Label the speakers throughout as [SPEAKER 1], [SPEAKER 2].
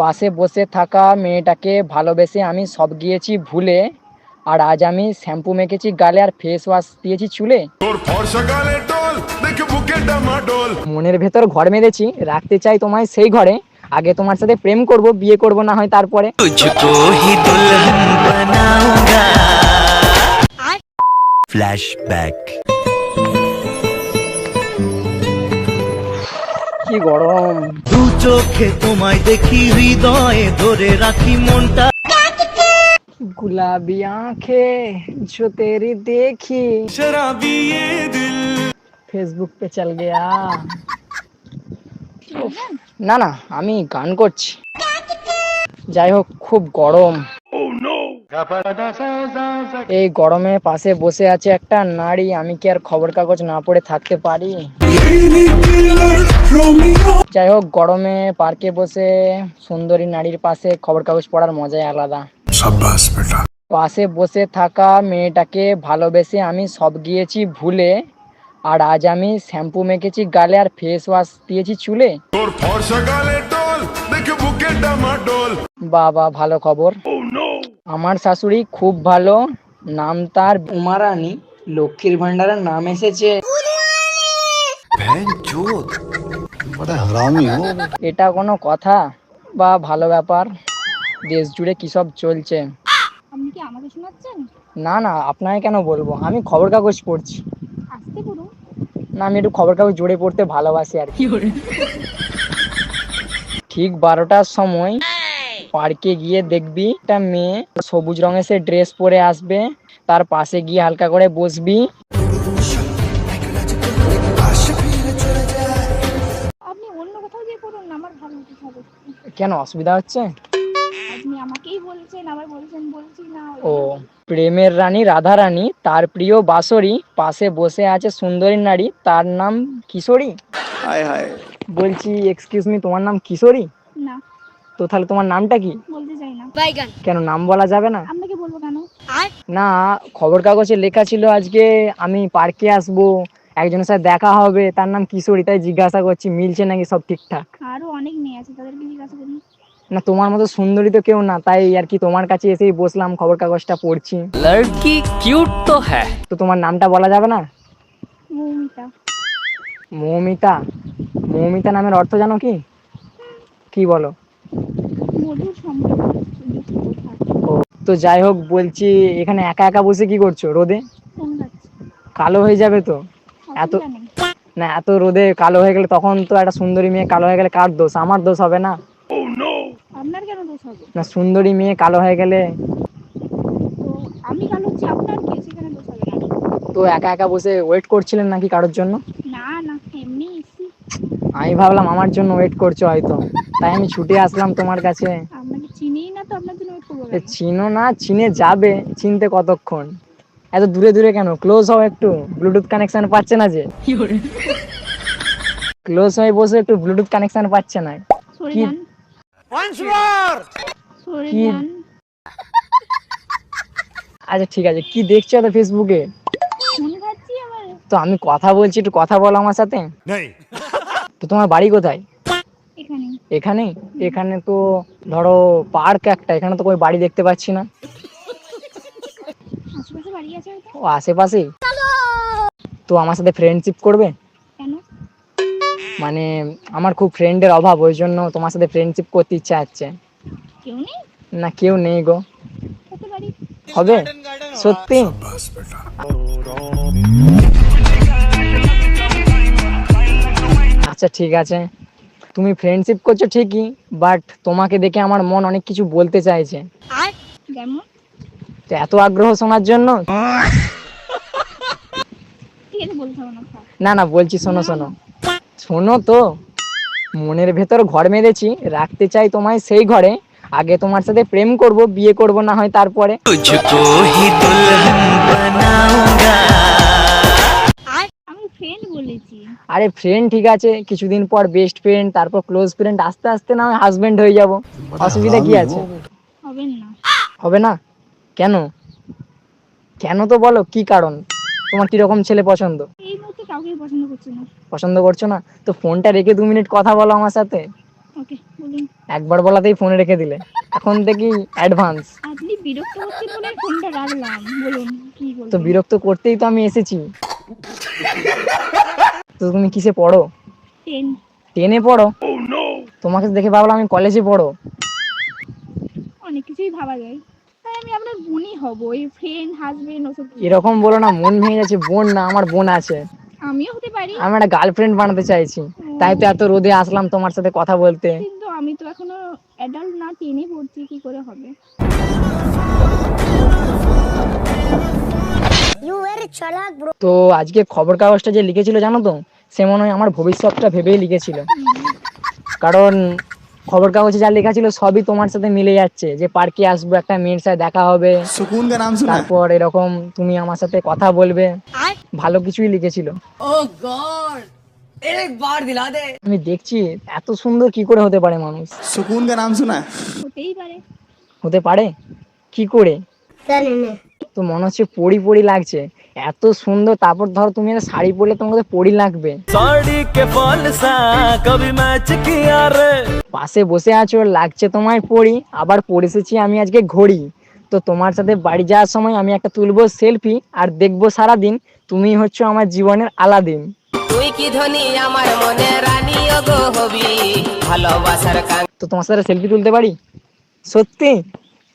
[SPEAKER 1] পাশে বসে থাকা মেয়েটাকে ভালোবেসে আমি সব গিয়েছি ভুলে আর আজ আমি শ্যাম্পু মেখেছি গালে আর ফেস ওয়াশ দিয়েছি চুলে। মনের ভেতর ঘর মেরেছি রাখতে চাই তোমায় সেই ঘরে। আগে তোমার সাথে প্রেম করব বিয়ে করব না হয় তারপরে। কি গরম
[SPEAKER 2] দু চোখে তোমায় দেখি হৃদয়ে ধরে রাখি মনটা
[SPEAKER 1] गुलाबी आंखें जो तेरी देखी
[SPEAKER 3] शराबी ये दिल
[SPEAKER 1] ফেসবুক পে চল গয়া উফ, না না আমি গান করছি যাই হোক খুব গরম এই গরমে পাশে বসে আছে একটা নারী আমি কি আর খবর কাগজ না পড়ে থাকতে পারি? যাই হোক গরমে পার্কে বসে সুন্দরী নারীর পাশে খবর কাগজ পড়ার মজাই আলাদা। পাশে বসে থাকা মেয়েটাকে ভালোবেসে আমি সব গিয়েছি ভুলে আর আজ আমি শ্যাম্পু মেখেছি গালে আর ফেস ওয়াশ দিয়েছি চুলে। বাবা ভালো খবর। আমার শাশুড়ি খুব ভালো। নাম তার উমারানী। লক্ষ্মীর ভান্ডারের নাম এসেছে। এটা কোনো কথা বা ভালো ব্যাপার? দেশ জুড়ে কি সব চলছে?
[SPEAKER 4] আপনি কি আমাকে শোনাচ্ছেন?
[SPEAKER 1] না না আপনাকে কেন বলব? আমি খবর কাগজ পড়ছি।
[SPEAKER 4] আসতে
[SPEAKER 1] না আমি একটু খবর কাগজ জুড়ে পড়তে ভালোবাসি আর কি। ঠিক বারোটার সময় পার্কে গিয়ে দেখবি একটা মেয়ে সবুজ রঙের সে ড্রেস পরে আসবে তার পাশে গিয়ে হালকা করে বসবি।
[SPEAKER 4] আপনি অন্য কোথাও গিয়ে পড়ুন না আমার ভালো হতে হবে।
[SPEAKER 1] কেন অসুবিধা হচ্ছে?
[SPEAKER 4] আপনি আমাকেই বলছেন আবার বলছেন বলছি না।
[SPEAKER 1] ও প্রেমের রানী রাধা রানী তার প্রিয় বাসরি পাশে বসে আছে সুন্দরী নারী তার নাম কিশোরী? বলছি এক্সকিউজ মি তোমার নাম কিশোরী? তো তাহলে তোমার নামটা কি? কেন নাম বলা যাবে না? না খবর কাগজে লেখা ছিল আজকে আমি পার্কে আসব একজনের সাথে দেখা হবে তার নাম কিশোরী তাই জিজ্ঞাসা করছি মিলছে নাকি সব ঠিকঠাক? না তোমার মতো সুন্দরী তো কেউ না তাই আর কি তোমার কাছে এসেই বসলাম খবর কাগজটা পড়ছি।
[SPEAKER 5] লড়কি কিউট তো হ্যাঁ।
[SPEAKER 1] তো তোমার নামটা বলা যাবে না?
[SPEAKER 4] মৌমিতা।
[SPEAKER 1] মৌমিতা? মৌমিতা নামের অর্থ জানো কি? কি বলো?
[SPEAKER 4] মধুর
[SPEAKER 1] তো যাই হোক বলছি এখানে একা একা বসে কি করছ রোদে? কালো হয়ে যাবে তো? এত না এত রোদে কালো হয়ে গেলে তখন তো একটা সুন্দরী মেয়ে কালো হয়ে গেলে কার দোষ? আমার দোষ হবে না?
[SPEAKER 4] আপনার কেন দোষ হবে?
[SPEAKER 1] না সুন্দরী মেয়ে কালো হয়ে গেলে?
[SPEAKER 4] তো আমি কালো হচ্ছি আপনার কি সেখানে দোষ হবে
[SPEAKER 1] তো একা একা বসে ওয়েট করছিলেন নাকি কারোর জন্য?
[SPEAKER 4] না না এমনি
[SPEAKER 1] আমি ভাবলাম আমার জন্য ওয়েট করছ হয়তো। তাই আমি ছুটে আসলাম তোমার কাছে।
[SPEAKER 4] আপনাকে চিনিই না তো আপনার জন্য ওয়েট করব কেন?
[SPEAKER 1] চিনো না চিনে যাবে চিনতে কতক্ষণ? এত দূরে দূরে কেন? ক্লোজ হও একটু। ব্লুটুথ কানেকশন পাচ্ছে না যে। ক্লোজ হয়ে বসে একটু ব্লুটুথ কানেকশন পাচ্ছে না।
[SPEAKER 4] সরে
[SPEAKER 1] কি-
[SPEAKER 4] যান। সরে
[SPEAKER 1] কি-
[SPEAKER 4] যান।
[SPEAKER 1] আচ্ছা ঠিক আছে। কি দেখছ তো ফেসবুকে
[SPEAKER 4] ফোন খাচ্ছি আবার
[SPEAKER 1] তো আমি কথা বলছি একটু কথা বলো আমার সাথে। তো তোমার বাড়ি কোথায়?
[SPEAKER 4] এখানে
[SPEAKER 1] এখানে তো ধরো পার্ক একটা এখানে তো કોઈ বাড়ি দেখতে পাচ্ছি না।
[SPEAKER 4] আশেপাশে
[SPEAKER 1] ও আশেপাশেই তো আমার সাথে ফ্রেন্ডশিপ করবে? মানে আমার খুব ফ্রেন্ডের অভাব ওই জন্য তোমার সাথে ফ্রেন্ডশিপ করতে ইচ্ছা হচ্ছে না কেউ নেই গো। হবে? সত্যি? আচ্ছা ঠিক আছে। তুমি ফ্রেন্ডশিপ করছ ঠিকই বাট তোমাকে দেখে আমার মন অনেক কিছু বলতে চাইছে।
[SPEAKER 4] যেমন
[SPEAKER 1] তো এত আগ্রহ শোনার জন্য?
[SPEAKER 4] না
[SPEAKER 1] না বলছি শোনো শোনো। শোনো তো মনের ভেতর ঘর মেরেছি রাখতে চাই তোমায় সেই ঘরে। আগে তোমার সাথে প্রেম করব বিয়ে করব না হয় তারপরে। আরে ফ্রেন্ড ঠিক আছে কিছুদিন পর বেস্ট ফ্রেন্ড তারপর ক্লোজ ফ্রেন্ড আস্তে আস্তে না হয় হাজবেন্ড হয়ে যাব। অসুবিধা কি আছে?
[SPEAKER 4] হবেন না।
[SPEAKER 1] হবে না? কেন? কেন তো বলো কি কারণ? তোমার কীরকম ছেলে পছন্দ?
[SPEAKER 4] এই মুহূর্তে কাউকেই পছন্দ করছি না।
[SPEAKER 1] পছন্দ করছ না? তো ফোনটা রেখে দু মিনিট কথা বলো আমার সাথে।
[SPEAKER 4] ওকে বলুন।
[SPEAKER 1] একবার বলাতেই ফোনে রেখে দিলে। এখন দেখি অ্যাডভান্স
[SPEAKER 4] আপনি বিরক্ত বলে ফোনটা রাখলাম বলুন কি
[SPEAKER 1] তো বিরক্ত করতেই তো আমি এসেছি। তো তুমি কিসে পড়ো?
[SPEAKER 4] টেনে
[SPEAKER 1] পড়ো? তোমাকে দেখে ভাবলাম আমি কলেজে পড়ো।
[SPEAKER 4] অনেক কিছুই ভাবা যায়। তাই আমি আপনার বোনই হব এই ফ্রেন্ড হাজবেন্ড ওসব
[SPEAKER 1] এরকম বলো না মন ভেঙে যাচ্ছে বোন না আমার বোন আছে।
[SPEAKER 4] আমিও হতে পারি।
[SPEAKER 1] আমি একটা গার্লফ্রেন্ড বানাতে চাইছি। তাই তো এত রোদে আসলাম তোমার সাথে কথা বলতে।
[SPEAKER 4] কিন্তু আমি তো এখনও অ্যাডাল্ট না টেনে পড়ছি কি করে হবে?
[SPEAKER 1] তো আজকে খবর কাগজটা যে লিখেছিল জানো তো সে মনে হয় আমার ভবিষ্যৎটা ভেবেই লিখেছিল। কারণ খবর কাগজে যা লেখা ছিল সবই তোমার সাথে মিলে যাচ্ছে যে পার্কে আসব একটা মেয়ের সাথে দেখা হবে তারপর এরকম তুমি আমার সাথে কথা বলবে। ভালো কিছুই লিখেছিল। আমি দেখছি এত সুন্দর কি করে হতে পারে মানুষ।
[SPEAKER 6] সুকুন নাম
[SPEAKER 4] হতেই পারে।
[SPEAKER 1] হতে পারে? কি করে? জানি না। তো মনে হচ্ছে পরি পড়ি লাগছে। এত সুন্দর তারপর ধর তুমি শাড়ি পরলে তোমাকে পরি লাগবে। পাশে বসে আছো লাগছে তোমায় পরি আবার পরেছেছি আমি আজকে ঘড়ি। তো তোমার সাথে বাড়ি যাওয়ার সময় আমি একটা তুলবো সেলফি আর দেখব সারাদিন তুমি হচ্ছে আমার জীবনের আলাদিন।
[SPEAKER 7] তুই কি ধনী আমার মনে রানী গো হবি ভালোবাসার
[SPEAKER 1] তো তোমার সাথে সেলফি তুলতে পারি? সত্যি?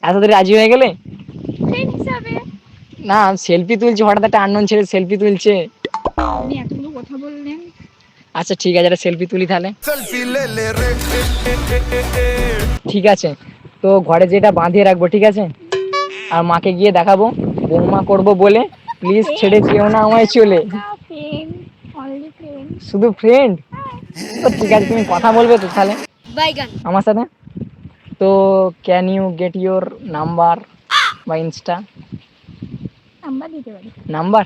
[SPEAKER 1] এত রাজি হয়ে গেলে? না সেলফি তুলছি হঠাৎ একটা আননোন ছেলে সেলফি তুলছে।
[SPEAKER 4] আপনি এতগুলো কথা বললেন?
[SPEAKER 1] আচ্ছা ঠিক আছে একটা সেলফি তুলি তাহলে। ঠিক আছে তো ঘরে যেটা বাঁধিয়ে রাখব ঠিক আছে? আর মাকে গিয়ে দেখাবো বৌমা করব বলে। প্লিজ ছেড়ে যেও না আমায় চলে। শুধু ফ্রেন্ড তো ঠিক আছে তুমি কথা বলবে তো তাহলে। আমার সাথে? তো can you get your number বা ইনস্টা
[SPEAKER 4] নাম্বার দিতে পারি।
[SPEAKER 1] নাম্বার?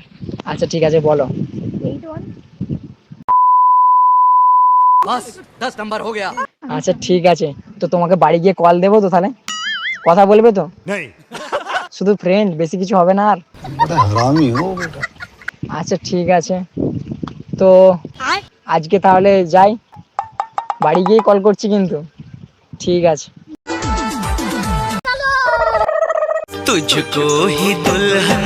[SPEAKER 1] আচ্ছা ঠিক আছে বলো।
[SPEAKER 4] এইট ওয়ান
[SPEAKER 1] আচ্ছা ঠিক আছে। তো তোমাকে বাড়ি গিয়ে কল দেবো তো তাহলে? কথা বলবে তো? শুধু ফ্রেন্ড বেশি কিছু হবে না আর? আচ্ছা ঠিক আছে। তো আজকে তাহলে যাই। বাড়ি গিয়ে কল করছি কিন্তু। ঠিক আছে।
[SPEAKER 2] तुझको ही दुल्हन